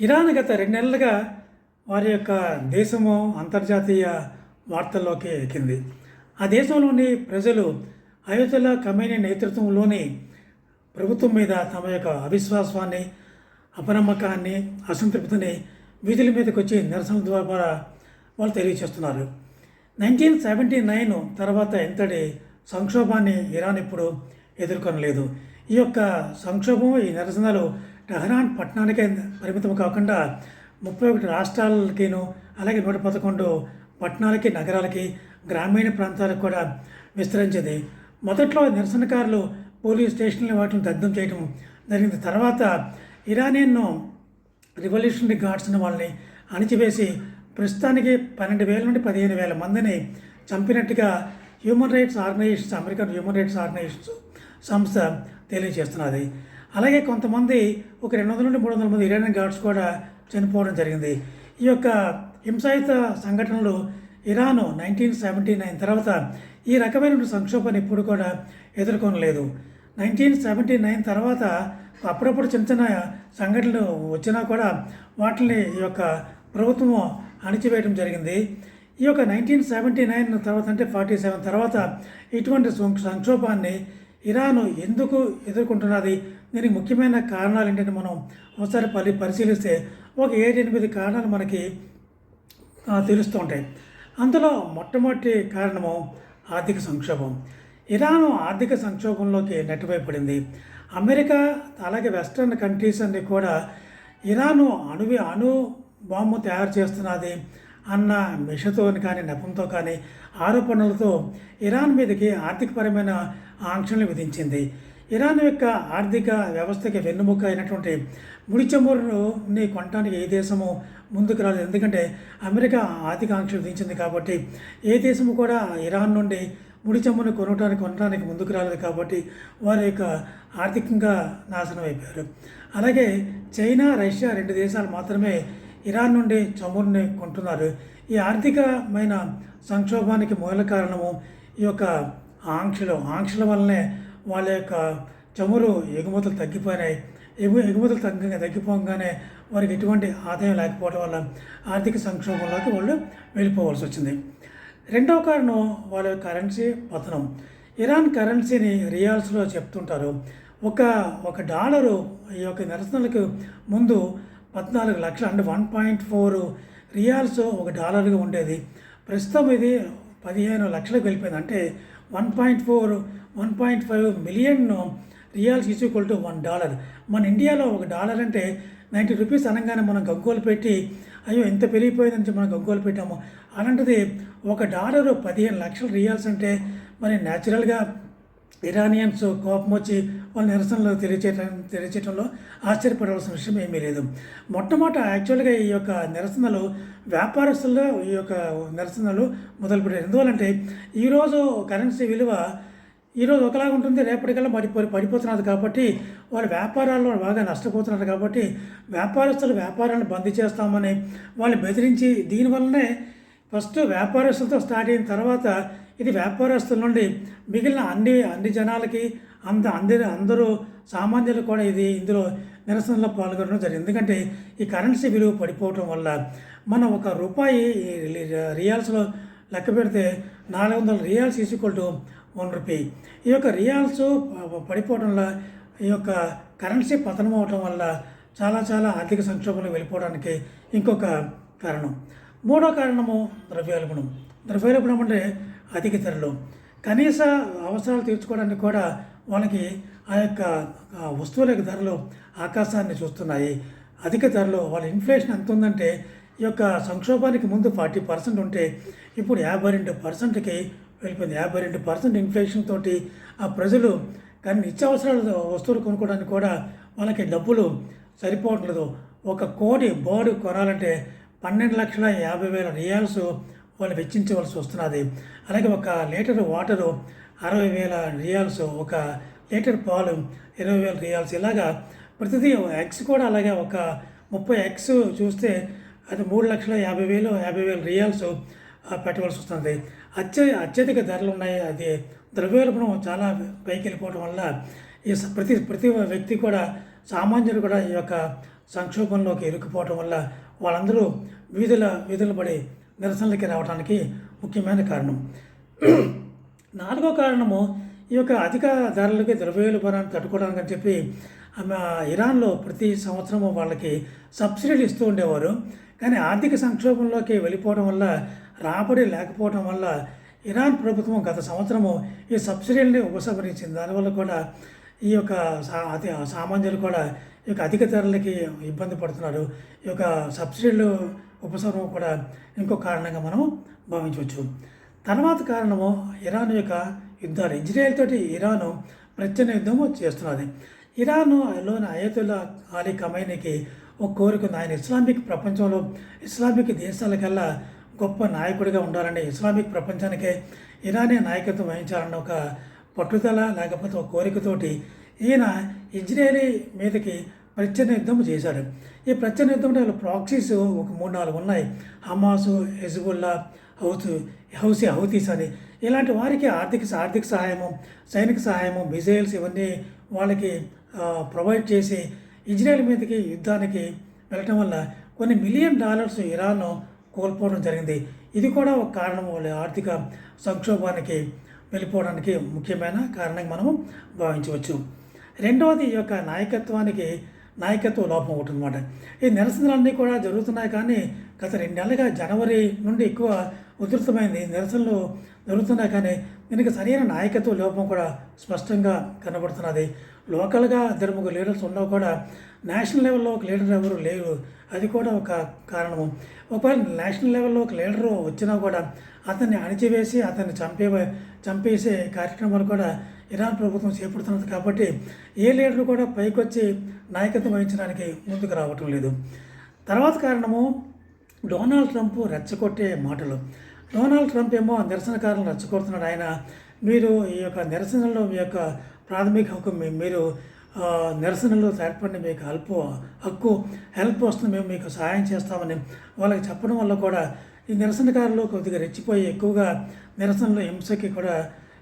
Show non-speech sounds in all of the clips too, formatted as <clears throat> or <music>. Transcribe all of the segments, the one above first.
Iran గత రెండు నెలలుగా వారి యొక్క దేశము అంతర్జాతీయ వార్తల్లోకి ఎక్కింది. ఆ దేశంలోని ప్రజలు అయోధ్యల కమేని నేతృత్వంలోని ప్రభుత్వం మీద తమ యొక్క అవిశ్వాసాన్ని అపనమ్మకాన్ని అసంతృప్తిని వీధుల మీదకి వచ్చి నిరసన ద్వారా వాళ్ళు తెలియజేస్తున్నారు నైన్టీన్ సెవెంటీ నైన్ తర్వాత ఎంతటి సంక్షోభాన్ని ఇరాన్ ఇప్పుడు ఎదుర్కొనలేదు. ఈ యొక్క సంక్షోభం ఈ నిరసనలు టెహరాన్ పట్టణానికే పరిమితం కాకుండా ముప్పై ఒకటి రాష్ట్రాలకిను అలాగే నూట పదకొండు పట్టణాలకి నగరాలకి గ్రామీణ ప్రాంతాలకు కూడా విస్తరించింది. మొదట్లో నిరసనకారులు పోలీస్ స్టేషన్ల వాటిని దగ్ధం చేయడం జరిగింది. తర్వాత ఇరానియన్ను రివల్యూషనరీ గార్డ్స్ని వాళ్ళని అణిచివేసి ప్రస్తుతానికి పన్నెండు వేల నుండి పదిహేను వేల మందిని చంపినట్టుగా human rights organisations American human rights organisations సంస్థ తెలియజేస్తున్నది. అలాగే కొంతమంది ఒక రెండు వందల నుండి మూడు వందల మంది ఇరానియన్ గార్డ్స్ కూడా చనిపోవడం జరిగింది. ఈ యొక్క హింసాయుత సంఘటనలు ఇరాను నైన్టీన్ సెవెంటీ నైన్ తర్వాత ఈ రకమైన సంక్షోభాన్ని ఎప్పుడు కూడా ఎదుర్కొనలేదు. నైన్టీన్ సెవెంటీ నైన్ తర్వాత అప్పుడప్పుడు చిన్న చిన్న సంఘటనలు వచ్చినా కూడా వాటిని ఈ యొక్క ప్రభుత్వము అణిచివేయడం జరిగింది. ఈ యొక్క నైన్టీన్ సెవెంటీ నైన్ తర్వాత అంటే ఫార్టీ సెవెన్ తర్వాత ఇటువంటి సం- సంక్షోభాన్ని ఇరాను ఎందుకు ఎదుర్కొంటున్నది దీనికి ముఖ్యమైన కారణాలు ఏంటంటే మనం ఒకసారి పరి పరిశీలిస్తే ఒక ఏడు ఎనిమిది కారణాలు మనకి తెలుస్తూ ఉంటాయి. అందులో మొట్టమొదటి కారణము ఆర్థిక సంక్షోభం. ఇరాన్ ఆర్థిక సంక్షోభంలోకి నెట్టివేయబడింది. అమెరికా అలాగే వెస్ట్రన్ కంట్రీస్ అన్ని కూడా ఇరాను అణువి అణు బాంబు తయారు చేస్తున్నది అన్న మిషతో కానీ నెపంతో కానీ ఆరోపణలతో ఇరాన్ మీదకి ఆర్థికపరమైన ఆంక్షలు విధించింది. ఇరాన్ యొక్క ఆర్థిక వ్యవస్థకి వెన్నుముక అయినటువంటి ముడి చమురుని కొనడానికి ఏ దేశము ముందుకు రాలేదు. ఎందుకంటే అమెరికా ఆర్థిక ఆంక్షలు విధించింది కాబట్టి ఏ దేశము కూడా ఇరాన్ నుండి ముడి చమురును కొనడానికి కొనడానికి ముందుకు రాలేదు కాబట్టి వారి యొక్క ఆర్థికంగా నాశనం అయిపోయారు. అలాగే చైనా రష్యా రెండు దేశాలు మాత్రమే ఇరాన్ నుండి చమురుని కొంటున్నారు. ఈ ఆర్థికమైన సంక్షోభానికి మూల కారణము ఈ యొక్క ఆంక్షలు ఆంక్షల వల్లనే వాళ్ళ యొక్క చమురు ఎగుమతులు తగ్గిపోయినాయి. ఎగు ఎగుమతులు తగ్గ తగ్గిపోగానే వారికి ఎటువంటి ఆదాయం లేకపోవడం వల్ల ఆర్థిక సంక్షోభంలోకి వాళ్ళు వెళ్ళిపోవాల్సి వచ్చింది. రెండవ కారణం వాళ్ళ యొక్క కరెన్సీ పతనం. ఇరాన్ కరెన్సీని రియాల్స్లో చెప్తుంటారు. ఒక ఒక డాలరు ఈ యొక్క నిరసనలకు ముందు పద్నాలుగు లక్షలు అంటే వన్ పాయింట్ ఫోర్ రియాల్స్ ఒక డాలర్గా ఉండేది. ప్రస్తుతం ఇది పదిహేను లక్షలకు వెళ్ళిపోయింది. అంటే one point four one point five million rials is equal to one dollar. మన ఇండియాలో ఒక డాలర్ అంటే నైంటీ రూపీస్ అనగానే మనం గగ్గోలు పెట్టి అయ్యో ఎంత పెరిగిపోయిందని చెప్పి మనం గగ్గోలు పెట్టాము. అలాంటిది ఒక డాలరు పదిహేను లక్షల రియాల్స్ అంటే మరి న్యాచురల్గా ఇరానియన్స్ కోపం వచ్చి వాళ్ళ నిరసనలు తెలియచేయడం తెలియచేయడంలో ఆశ్చర్యపడవలసిన విషయం ఏమీ లేదు. మొట్టమొదట యాక్చువల్గా ఈ యొక్క నిరసనలు వ్యాపారస్తుల్లో ఈ యొక్క నిరసనలు మొదలుపెట్టారు ఎందువల్లంటే ఈరోజు కరెన్సీ విలువ ఈరోజు ఒకలాగా ఉంటుంది రేపటికల్లా పడిపో పడిపోతున్నది కాబట్టి వాళ్ళ వ్యాపారాల్లో బాగా నష్టపోతున్నారు కాబట్టి వ్యాపారస్తులు వ్యాపారాలను బంద్ చేస్తామని వాళ్ళు బెదిరించి దీనివల్లనే ఫస్ట్ వ్యాపారస్తులతో స్టార్ట్ అయిన తర్వాత ఇది వ్యాపారస్తుల నుండి మిగిలిన అన్ని అన్ని జనాలకి అంత అందరి అందరూ సామాన్యులు కూడా ఇది ఇందులో నిరసనలో పాల్గొనడం జరిగింది. ఎందుకంటే ఈ కరెన్సీ విలువ పడిపోవటం వల్ల మనం ఒక రూపాయి రియాల్స్లో లెక్క పెడితే నాలుగు వందల rials equal to one rupee. ఈ యొక్క రియాల్స్ ప- పడిపోవడం వల్ల ఈ యొక్క కరెన్సీ పతనం అవటం వల్ల చాలా చాలా ఆర్థిక సంక్షోభంలో వెళ్ళిపోవడానికి ఇంకొక కారణం. మూడో కారణము ద్రవ్యోల్బణం. ద్రవ్యోల్బణం అంటే అధిక ధరలు. కనీస అవసరాలు తీర్చుకోవడానికి కూడా వాళ్ళకి ఆ యొక్క వస్తువుల యొక్క ధరలు ఆకాశాన్ని చూస్తున్నాయి. అధిక ధరలు వాళ్ళ ఇన్ఫ్లేషన్ ఎంత ఉందంటే ఈ యొక్క సంక్షోభానికి ముందు ఫార్టీ పర్సెంట్ ఉంటే ఇప్పుడు యాభై రెండు పర్సెంట్కి వెళ్ళిపోయింది. యాభై రెండు పర్సెంట్ ఇన్ఫ్లేషన్ తోటి ఆ ప్రజలు కానీ నిత్యావసరాల వస్తువులు కొనుక్కోవడానికి కూడా వాళ్ళకి డబ్బులు సరిపోవట్లేదు. ఒక కోటి బోర్డు కొనాలంటే పన్నెండు లక్షల యాభై వేల రియాల్స్ వాళ్ళు వెచ్చించవలసి వస్తున్నది. అలాగే ఒక లీటర్ వాటరు అరవై వేల రియాల్స్ ఒక లీటర్ పాలు ఇరవై వేల రియాల్స్ ఇలాగా ప్రతిదీ ఎగ్స్ కూడా అలాగే ఒక ముప్పై ఎగ్స్ చూస్తే అది మూడు లక్షల యాభై వేలు యాభై వేల రియాల్స్ పెట్టవలసి వస్తుంది. అత్య అత్యధిక ధరలు ఉన్నాయి. అది ద్రవ్యోల్బణం చాలా పైకి వెళ్ళిపోవడం వల్ల ఈ ప్రతి ప్రతి వ్యక్తి కూడా సామాన్యుడు కూడా ఈ యొక్క సంక్షోభంలోకి ఇరుక్కుపోవడం వల్ల వాళ్ళందరూ వీధుల వీధులు పడి నిరసనలకి రావడానికి ముఖ్యమైన కారణం. నాలుగో కారణము ఈ యొక్క అధిక ధరలకి ద్రవ్యోల్బణాన్ని తట్టుకోవడానికి అని చెప్పి ఇరాన్లో ప్రతి సంవత్సరము వాళ్ళకి సబ్సిడీలు ఇస్తూ ఉండేవారు. కానీ ఆర్థిక సంక్షోభంలోకి వెళ్ళిపోవడం వల్ల రాబడి లేకపోవడం వల్ల ఇరాన్ ప్రభుత్వం గత సంవత్సరము ఈ సబ్సిడీలని ఉపసంహరించింది. దానివల్ల కూడా ఈ యొక్క సా అతి సామాన్యులు కూడా ఈ యొక్క అధిక ధరలకి ఇబ్బంది పడుతున్నారు. ఈ యొక్క సబ్సిడీలు ఉపసంహరణ కూడా ఇంకో కారణంగా మనం భావించవచ్చు. తర్వాత కారణము ఇరాన్ యొక్క యుద్ధాలు. ఇజ్రాయెల్ తోటి ఇరాను ప్రత్యన యుద్ధము చేస్తున్నది. ఇరాన్లోని అయతుల్లా అలీ కమైనికి ఒక కోరిక ఉంది. ఆయన ఇస్లామిక్ ప్రపంచంలో ఇస్లామిక్ దేశాలకల్లా గొప్ప నాయకుడిగా ఉండాలని ఇస్లామిక్ ప్రపంచానికే ఇరానే నాయకత్వం వహించాలన్న ఒక పట్టుదల లేకపోతే ఒక కోరికతోటి ఈయన ఇంజనీరీ మీదకి ప్రత్యన యుద్ధం చేశాడు. ఈ ప్రత్యన యుద్ధంలో వాళ్ళ ప్రాక్సీస్ ఒక మూడు నాలుగు ఉన్నాయి. Hamas Hezbollah Houthi Houthi Houthis అని. ఇలాంటి వారికి ఆర్థిక ఆర్థిక సహాయము సైనిక సహాయము మిజైల్స్ ఇవన్నీ వాళ్ళకి ప్రొవైడ్ చేసి ఇజ్రాయెల్ మీదకి యుద్ధానికి వెళ్ళటం వల్ల కొన్ని మిలియన్ డాలర్స్ ఇరాన్ కోల్పోవడం జరిగింది. ఇది కూడా ఒక కారణం ఆర్థిక సంక్షోభానికి వెళ్ళిపోవడానికి ముఖ్యమైన కారణంగా మనము భావించవచ్చు. రెండవది ఈ యొక్క నాయకత్వానికి నాయకత్వ లోపం ఒకటి అనమాట ఈ నిరసనలన్నీ కూడా జరుగుతున్నాయి కానీ గత రెండు నెలలుగా జనవరి నుండి ఎక్కువ ఉధృతమైంది. నిరసనలు జరుగుతున్నాయి కానీ దీనికి సరైన నాయకత్వ లోపం కూడా స్పష్టంగా కనబడుతున్నది. లోకల్గా ఇద్దరు ముగ్గురు లీడర్స్ ఉన్నా కూడా నేషనల్ లెవెల్లో ఒక లీడర్ ఎవరు లేరు. అది కూడా ఒక కారణము. ఒకవేళ నేషనల్ లెవెల్లో ఒక లీడరు వచ్చినా కూడా అతన్ని అణిచివేసి అతన్ని చంపే చంపేసే కార్యక్రమాలు కూడా ఇరాన్ ప్రభుత్వం చేపడుతున్నది కాబట్టి ఏ లీడర్ కూడా పైకొచ్చి నాయకత్వం వహించడానికి ముందుకు రావటం లేదు. తర్వాత కారణము డొనాల్డ్ ట్రంప్ రెచ్చగొట్టే మాటలు. డొనాల్డ్ ట్రంప్ ఏమో నిరసనకారులను రెచ్చగొడుతున్నాడు. ఆయన మీరు ఈ యొక్క నిరసనలో మీ యొక్క ప్రాథమిక హక్కు మీరు నిరసనలో ఏర్పడిన మీకు హెల్ప్ హక్కు హెల్ప్ వస్తుంది మేము మీకు సహాయం చేస్తామని వాళ్ళకి చెప్పడం వల్ల కూడా ఈ నిరసనకారులు కొద్దిగా రెచ్చిపోయి ఎక్కువగా నిరసనలో హింసకి కూడా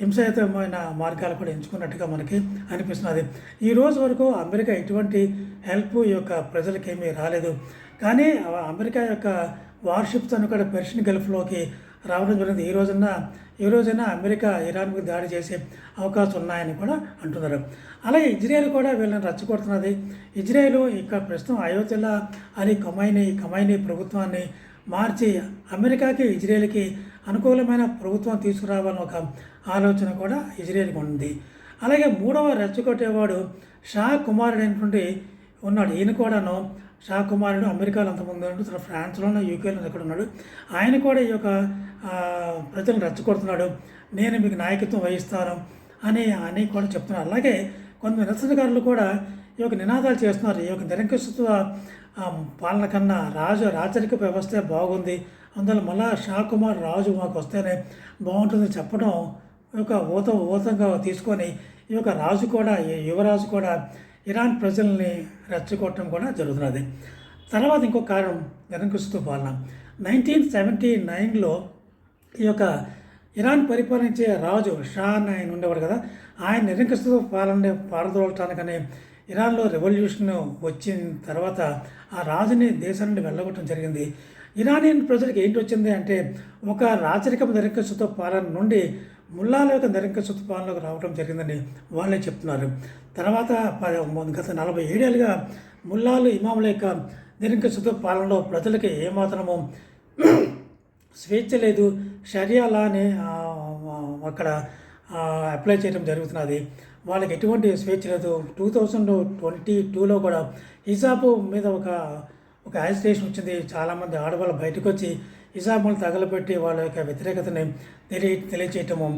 హింసాయుతమైన మార్గాలు కూడా ఎంచుకున్నట్టుగా మనకి అనిపిస్తున్నది. ఈ రోజు వరకు అమెరికా ఎటువంటి హెల్ప్ ఈ యొక్క ప్రజలకేమీ రాలేదు. కానీ అమెరికా యొక్క వార్షిప్స్ అని కూడా పెర్షియన్ గల్ఫ్లోకి రావడం జరిగింది. ఈ రోజున ఈ రోజైనా అమెరికా ఇరాన్ మీద దాడి చేసే అవకాశం ఉన్నాయని కూడా అంటున్నారు. అలాగే ఇజ్రాయెల్ కూడా వీళ్ళని రచ్చగొడుతున్నది. ఇజ్రాయెల్ ఇక ప్రస్తుతం అయోధ్యలో అలీ కమైని కమైని ప్రభుత్వాన్ని మార్చి అమెరికాకి ఇజ్రాయెల్కి అనుకూలమైన ప్రభుత్వం తీసుకురావాలని ఒక ఆలోచన కూడా ఇజ్రాయెల్కి ఉంది. అలాగే మూడవ రెచ్చగొట్టేవాడు షా కుమారుడు అయినటువంటి ఉన్నాడు. ఈయన కూడాను షా కుమారుడు అమెరికాలో అంతమంది ఉన్నాడు తర్వాత ఫ్రాన్స్లోనూ యూకేలో ఎక్కడ ఉన్నాడు. ఆయన కూడా ఈ యొక్క ప్రజలను రెచ్చగొడుతున్నాడు. నేను మీకు నాయకత్వం వహిస్తాను అని అని కూడా చెప్తున్నారు. అలాగే కొన్ని నిరసనకారులు కూడా ఈ యొక్క నినాదాలు చేస్తున్నారు. ఈ యొక్క నిరంకుశత్వ పాలన కన్నా రాజు రాచరిక వ్యవస్థ బాగుంది. అందువల్ల మళ్ళా షా కుమార్ రాజు మాకు వస్తేనే బాగుంటుంది చెప్పడం ఈ యొక్క ఊత ఊతంగా తీసుకొని ఈ యొక్క రాజు కూడా యువరాజు కూడా ఇరాన్ ప్రజల్ని రెచ్చగొట్టడం కూడా జరుగుతున్నది. తర్వాత ఇంకో కారణం నిరంకుశత్వ పాలన. నైన్టీన్ సెవెంటీ నైన్లో ఈ యొక్క ఇరాన్ పరిపాలించే రాజు షాన్ ఆయన ఉండేవాడు కదా. ఆయన నిరంకుశత్వ పాలన పారదోలటానికని ఇరాన్లో రెవల్యూషన్ వచ్చిన తర్వాత ఆ రాజుని దేశం నుండి వెళ్ళగొట్టడం జరిగింది. ఇరానియన్ ప్రజలకు ఏంటి వచ్చింది అంటే ఒక రాచరికపు నిరంకుశతో పాలన నుండి ముల్లాల యొక్క నిరంక పాలనకు రావడం జరిగిందని వాళ్ళే చెప్తున్నారు. తర్వాత గత నలభై ఏడేళ్ళుగా ముల్లాలు ఇమాముల యొక్క నిరంకుశత్వ పాలనలో ప్రజలకి ఏమాత్రము <clears throat> స్వేచ్ఛ లేదు షరియా లాని అక్కడ అప్లై చేయడం జరుగుతున్నది. వాళ్ళకి ఎటువంటి స్వేచ్ఛ లేదు. టూ థౌజండ్ ట్వంటీ టూలో కూడా హిజాబు మీద ఒక ఒక యాజిటేషన్ వచ్చింది. చాలామంది ఆడవాళ్ళు బయటకు వచ్చి నిజాములు తగలబెట్టి వాళ్ళ యొక్క వ్యతిరేకతని తెలియ తెలియచేయటము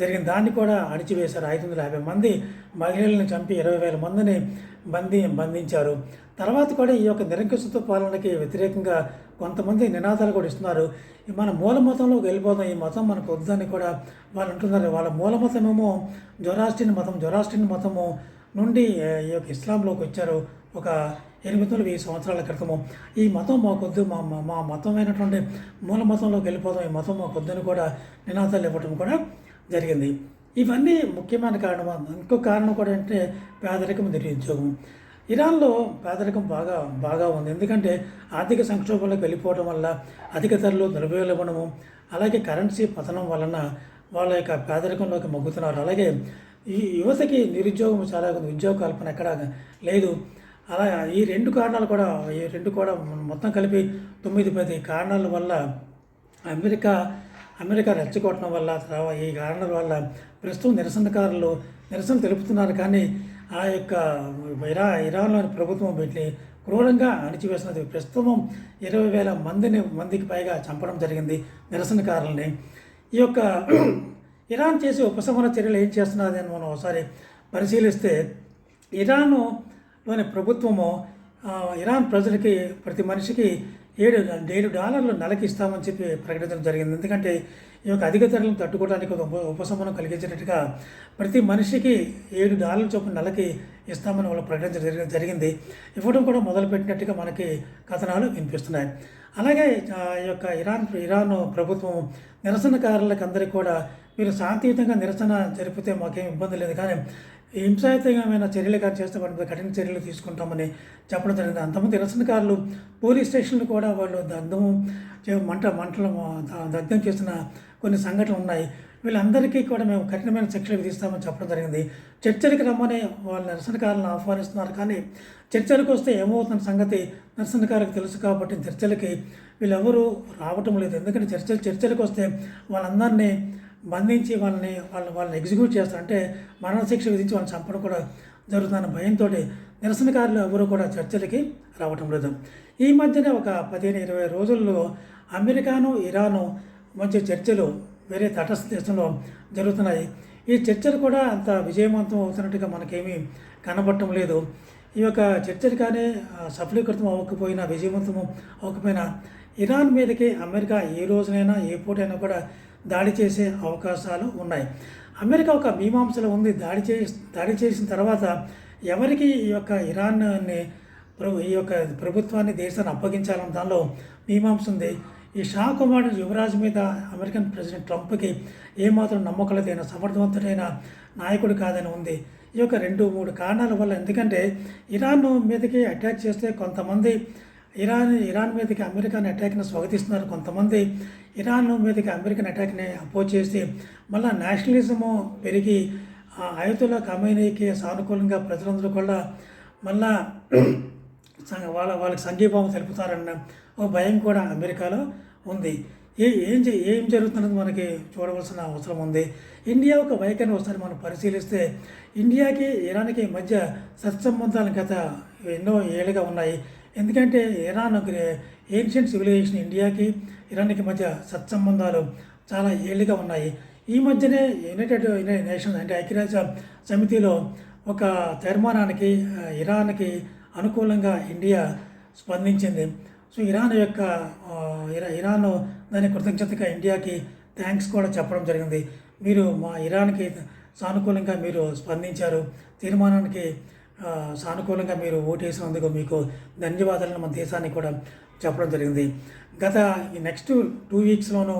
జరిగిన దాన్ని కూడా అణిచివేశారు ఐదు వందల యాభై మంది. మహిళలను చంపి ఇరవై వేల మందిని బంధి బంధించారు. తర్వాత కూడా ఈ యొక్క నిరంకుశత్వ పాలనకి వ్యతిరేకంగా కొంతమంది నినాదాలు కూడా ఇస్తున్నారు. మన మూల మతంలోకి వెళ్ళిపోతాం ఈ మతం మనకు వద్దని కూడా వాళ్ళు అంటున్నారు. వాళ్ళ మూల మతమేమో జొరాస్టిన్ మతం జొరాస్టిన్ మతము నుండి ఈ యొక్క ఇస్లాంలోకి వచ్చారు. ఒక ఎనిమిది వందల వెయ్యి సంవత్సరాల క్రితము. ఈ మతం మాకొద్దు మా మా- మతమైనటువంటి మూల మతంలోకి వెళ్ళిపోదాం ఈ మతం మాకొద్దని కూడా నినాదాలు ఇవ్వటం కూడా జరిగింది. ఇవన్నీ ముఖ్యమైన కారణం ఇంకో కారణం కూడా ఏంటంటే పేదరికం నిరుద్యోగం. ఇరాన్లో పేదరికం బాగా బాగా ఉంది. ఎందుకంటే ఆర్థిక సంక్షోభంలోకి వెళ్ళిపోవడం వల్ల అధిక ధరలు ద్రవ్యోల్బణము అలాగే కరెన్సీ పతనం వలన వాళ్ళ యొక్క పేదరికంలోకి మొగ్గుతున్నారు. అలాగే ఈ యువతకి నిరుద్యోగం చాలా ఉంది. ఉద్యోగ కల్పన ఎక్కడ లేదు. అలా ఈ రెండు కారణాలు కూడా ఈ రెండు కూడా మొత్తం కలిపి తొమ్మిది పది కారణాల వల్ల అమెరికా అమెరికా రెచ్చగొట్టడం వల్ల ఈ కారణాల వల్ల ప్రస్తుతం నిరసనకారులు నిరసన తెలుపుతున్నారు. కానీ ఆ యొక్క ఇరా ఇరాన్లోని ప్రభుత్వం వీటిని క్రూరంగా అణిచివేసినది ప్రస్తుతం ఇరవై వేల మందిని మందికి పైగా చంపడం జరిగింది నిరసనకారులని. ఈ యొక్క ఇరాన్ చేసే ఉపశమన చర్యలు ఏం చేస్తున్నది అని మనం ఒకసారి పరిశీలిస్తే ఇరాను లోని ప్రభుత్వము ఇరాన్ ప్రజలకి ప్రతి మనిషికి ఏడు ఏడు డాలర్లు నెలకి ఇస్తామని చెప్పి ప్రకటించడం జరిగింది. ఎందుకంటే ఈ యొక్క అధిక ధరలను తట్టుకోవడానికి ఒక ఉప- ఉపశమనం కలిగించినట్టుగా ప్రతి మనిషికి ఏడు డాలర్ల చొప్పున నెలకి ఇస్తామని వాళ్ళు ప్రకటించడం జరిగింది. ఇవ్వడం కూడా మొదలుపెట్టినట్టుగా మనకి కథనాలు వినిపిస్తున్నాయి. అలాగే ఈ యొక్క ఇరాన్ ఇరాన్ ప్రభుత్వం నిరసనకారులకు అందరికీ కూడా మీరు శాంతియుతంగా నిరసన జరిపితే మాకేం ఇబ్బంది లేదు. కానీ హింసాయుతమైన చర్యలు కానీ చేస్తే కఠిన చర్యలు తీసుకుంటామని చెప్పడం జరిగింది. అంతమంది నిరసనకారులు పోలీస్ స్టేషన్లు కూడా వాళ్ళు దగ్ధం మంట మంటలు దగ్ధం చేసిన కొన్ని సంఘటనలు ఉన్నాయి. వీళ్ళందరికీ కూడా మేము కఠినమైన శిక్షలు విధిస్తామని చెప్పడం జరిగింది. చర్చలకు రమ్మని వాళ్ళ నిరసనకారులను ఆహ్వానిస్తున్నారు. కానీ చర్చలకు వస్తే ఏమవుతున్న సంగతి నిరసనకారులకు తెలుసు కాబట్టి చర్చలకి వీళ్ళెవరూ రావటం లేదు. ఎందుకంటే చర్చలు చర్చలకు వస్తే వాళ్ళందరినీ బంధించి వాళ్ళని వాళ్ళు వాళ్ళని ఎగ్జిక్యూట్ చేస్తారంటే మరణశిక్ష విధించి వాళ్ళని చంపడం కూడా జరుగుతుందన్న భయంతో నిరసనకారులు ఎవరు కూడా చర్చలకి రావటం లేదు. ఈ మధ్యనే ఒక పదిహేను ఇరవై రోజుల్లో అమెరికాను ఇరాను మధ్య చర్చలు వేరే తటస్థ దేశంలో జరుగుతున్నాయి. ఈ చర్చలు కూడా అంత విజయవంతం అవుతున్నట్టుగా మనకేమీ కనబడటం లేదు. ఈ యొక్క చర్చలు కానీ సఫలీకృతం అవ్వకపోయినా విజయవంతం అవ్వకపోయినా ఇరాన్ మీదకి అమెరికా ఏ రోజునైనా ఏ పూటైనా కూడా దాడి చేసే అవకాశాలు ఉన్నాయి. అమెరికా ఒక మీమాంసలో ఉంది. దాడి చే దాడి చేసిన తర్వాత ఎవరికి ఈ యొక్క ఇరాన్ని ప్రభు ఈ యొక్క ప్రభుత్వాన్ని దేశాన్ని అప్పగించాలని దానిలో మీమాంస ఉంది. ఈ షా కుమార్ యువరాజు మీద అమెరికన్ ప్రెసిడెంట్ ట్రంప్కి ఏమాత్రం నమ్మకం సమర్థవంతుడైన నాయకుడు కాదని ఉంది. ఈ యొక్క రెండు మూడు కారణాల వల్ల ఎందుకంటే ఇరాన్ మీదకి అటాక్ చేస్తే కొంతమంది ఇరాన్ ఇరాన్ మీదకి అమెరికాని అటాక్ని స్వాగతిస్తున్నారు. కొంతమంది ఇరాన్ మీదకి అమెరికన్ అటాక్ని అపోజ్ చేసి మళ్ళీ నేషనలిజము పెరిగి ఆ ఆయుతుల సానుకూలంగా ప్రజలందరూ కూడా మళ్ళా <clears throat> వాళ్ళ వాళ్ళకి సంఘీభావం తెలుపుతారన్న ఓ భయం కూడా అమెరికాలో ఉంది. ఏ ఏం చే- ఏం జరుగుతున్నది మనకి చూడవలసిన అవసరం ఉంది. ఇండియా ఒక వైఖరిని ఒకసారి మనం పరిశీలిస్తే ఇండియాకి ఇరాన్కి మధ్య సత్సంబంధాలు గత ఎన్నో ఏళ్ళుగా ఉన్నాయి. ఎందుకంటే ఇరాన్ ఏన్షియంట్ సివిలైజేషన్ ఇండియాకి ఇరాన్కి మధ్య సత్సంబంధాలు చాలా ఏళ్ళుగా ఉన్నాయి. ఈ మధ్యనే యునైటెడ్ యునైటెడ్ నేషన్స్ అంటే ఐక్యరాజ్య సమితిలో ఒక తీర్మానానికి ఇరాన్కి అనుకూలంగా ఇండియా స్పందించింది. సో ఇరాన్ యొక్క ఇరా- ఇరాన్ దాని కృతజ్ఞతగా ఇండియాకి థ్యాంక్స్ కూడా చెప్పడం జరిగింది. మీరు మా ఇరాన్కి సానుకూలంగా మీరు స్పందించారు. తీర్మానానికి సానుకూలంగా మీరు ఓటేసినందుకు మీకు ధన్యవాదాలను మన దేశానికి కూడా చెప్పడం జరిగింది. గత ఈ నెక్స్ట్ టూ వీక్స్లోనూ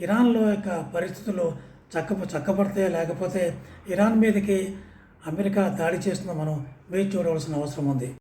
ఇరాన్లో యొక్క పరిస్థితులు చక్క చక్కబడితే లేకపోతే ఇరాన్ మీదకి అమెరికా దాడి చేస్తుందో మనం వేచి చూడవలసిన అవసరం ఉంది.